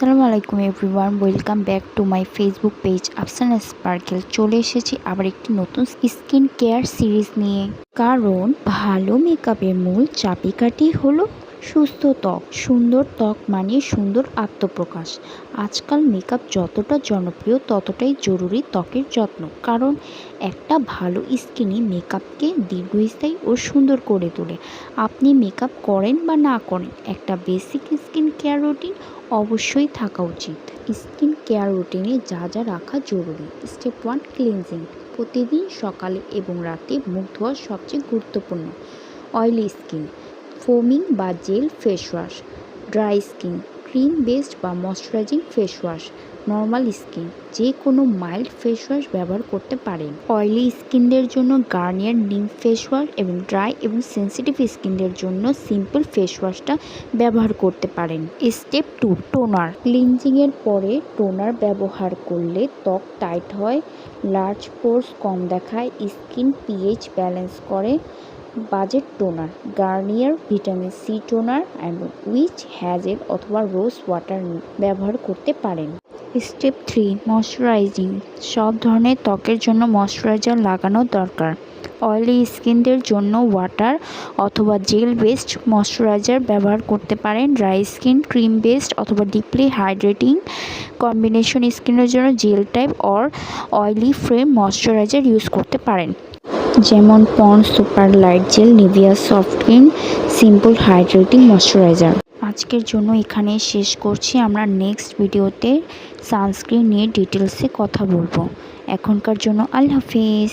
আসসালামু আলাইকুম everyone, welcome back to my Facebook page Afsan sparkle. চলে এসেছি আবার একটি নতুন স্কিন কেয়ার সিরিজ নিয়ে। কারণ ভালো মেকআপের মূল চাবিকাঠি হলো সুস্থ ত্বক। সুন্দর ত্বক মানে সুন্দর আত্মপ্রকাশ। আজকাল মেকআপ যতটা জনপ্রিয়, ততটাই জরুরি ত্বকের যত্ন। কারণ একটা ভালো স্কিনই মেকআপকে দীর্ঘস্থায়ী ও সুন্দর করে তোলে। আপনি মেকআপ করেন বা না করেন, একটা বেসিক স্কিন কেয়ার রুটিন অবশ্যই থাকা উচিত। স্কিন কেয়ার রুটিনে যা যা রাখা জরুরি। Step one, cleansing. প্রতিদিন সকালে এবং রাতে মুখ ধোয়া সবচেয়ে গুরুত্বপূর্ণ। Oily skin. ফোমিং বা gel face wash, dry skin, cream based বা moisturising face wash, normal skin, যে কোনো মাইল্ড ফেস ওয়াশ ব্যবহার করতে পারেন। অয়েলি স্কিনদের জন্য গার্নিয়ার নিম ফেস ওয়াশ এবং ড্রাই এবং সেন্সিটিভ স্কিনদের জন্য সিম্পল ফেস ওয়াশটা ব্যবহার করতে পারেন। Step two, toner. ক্লিনজিংয়ের পরে টোনার ব্যবহার করলে ত্বক টাইট হয়, লার্জ পোর্স কম দেখায়, স্কিন পিএইচ ব্যালেন্স করে budget toner, Garnier, vitamin C toner and witch hazel অথবা রোজ ওয়াটার ব্যবহার করতে পারেন। Step three, moisturising. সব ধরনের ত্বকের জন্য ময়শ্চারাইজার লাগানো দরকার। অয়েলি স্কিনদের জন্য ওয়াটার অথবা জেল বেসড ময়শ্চারাইজার ব্যবহার করতে পারেন। ড্রাই স্কিন, ক্রিম বেসড অথবা ডিপলি হাইড্রেটিং কম্বিনেশন স্কিনের জন্য gel type or oily free moisturiser use করতে পারেন। যেমন Pond's super light gel, Nivea soft cream, Simple hydrating moisturiser. আজকের জন্য এখানে শেষ করছি। আমরা নেক্সট ভিডিওতে সানস্ক্রিন নিয়ে ডিটেলসে কথা বলব। এখনকার জন্য আল্লাহ হাফিজ।